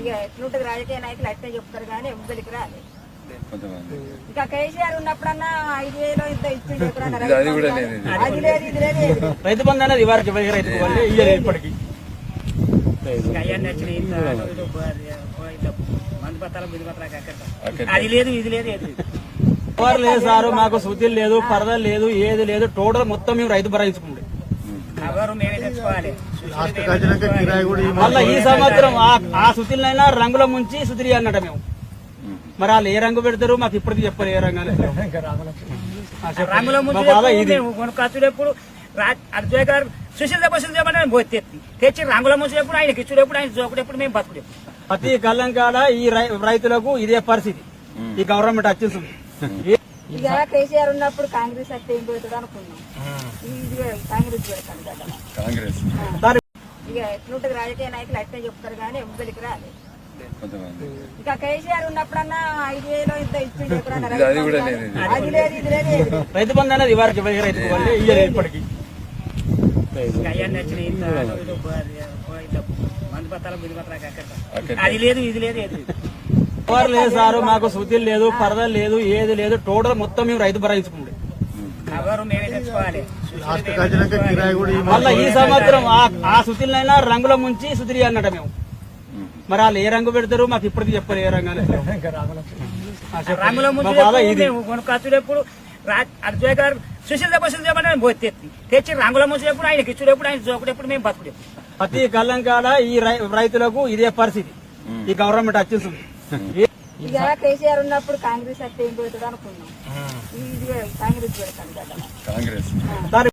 ఇక ఎట్లుంటది రాజకీయ నాయకులు అట్టే చెప్తారు కానీ ఎవ్వరికి రాలేదు ఇంకా కేసీఆర్ ఉన్నప్పుడన్నా ఐదు వేలు ఇంత ఇది అది లేదు. బంధు. అది లేదు ఇది లేదు. రైతు బంధు ఇయ్యలేదు ఇప్పటికి అది లేదు ఇది లేదు ఏది లేదు సారు మాకు శుద్ధి లేదు పరద లేదు ఏది లేదు టోటల్ మొత్తం మేము రైతు భరించుకుంటే మళ్ళీ ఈ సంవత్సరం ఆ- శుద్ధిలైనా రంగుల ముంచి శుద్ధి అన్నట మేము. మరి వాళ్ళు ఏ రంగు పెడతారు? మాకు ఇప్పటికి చెప్పరు ఏ రంగు అనేది. ఆ, చెప్పండి. రంగుల మా ముందు బాధ ఇది. కొనుకొచ్చుడెప్పుడు అర్జయ్ గారు సుశీల్ బస్సులు చేయమని పోయి తెచ్చి రంగుల ముంచేప్పుడు ఆయన ఇచ్చుడెప్పుడు ఆయన జోకుడెప్పుడు మేము బతుకుడెప్పుడు ప్రతి కళ్ళం కాడ ఈ రైతులకు ఇదే పరిస్థితి. ఈ గవర్నమెంట్ వచ్చేసింది ఇక కేసీఆర్ ఉన్నప్పుడు కాంగ్రెస్ అట్టే ఏం పెడతాడు అనుకున్నాం. ఇది కాంగ్రెస్ పెడతాను కదా. కాంగ్రెస్. దాని ఇక ఎట్లుంటది రాజకీయ నాయకులు అట్టే చెప్తారు కానీ ఎవ్వరికి రాలేదు కొంతమంది. ఇంకా కేసీఆర్ ఉన్నప్పుడన్నా ఐదు వేలు ఇంత ఇది అది. లేదు. అది లేదు ఇది లేదు. రైతు బంధు అనేది ఇవాళ రైతు ఇప్పటికి. మందు పత్రాలు పత్రాలు అది లేదు ఇది లేదు. ఎవరు లేదు సారు మాకు శుద్ధి లేదు పరద లేదు ఏది లేదు టోటల్ మొత్తం మేము రైతు తెచ్చుకోవాలి. మళ్ళీ ఈ సంవత్సరం ఆ- శుద్ధిలైనా రంగుల ముంచి శుద్ధి అన్నట మేము. మరి వాళ్ళు ఏ రంగు పెడతారు? మాకు ఇప్పటికి చెప్పరు ఏ రంగు. రంగుల మా బాధ ముందు ఇది. కొనుకొచ్చుడెప్పుడు అర్జయ్ గారు సుశీల్ చేయమని నేను పోయి తెచ్చి రంగుల ముంచేప్పుడు ఆయన ఇచ్చుడెప్పుడు ఆయన జోకుడెప్పుడు మేము బతుకుడెప్పుడు ప్రతి కళ్ళం కాడ ఈ రైతులకు ఇదే పరిస్థితి. ఈ గవర్నమెంట్ వచ్చేసింది ఇక కేసీఆర్ ఉన్నప్పుడు కాంగ్రెస్ అట్టే ఏం పెడతాడు అనుకున్నాం. ఇది కాంగ్రెస్ పెడతాను కదా. కాంగ్రెస్.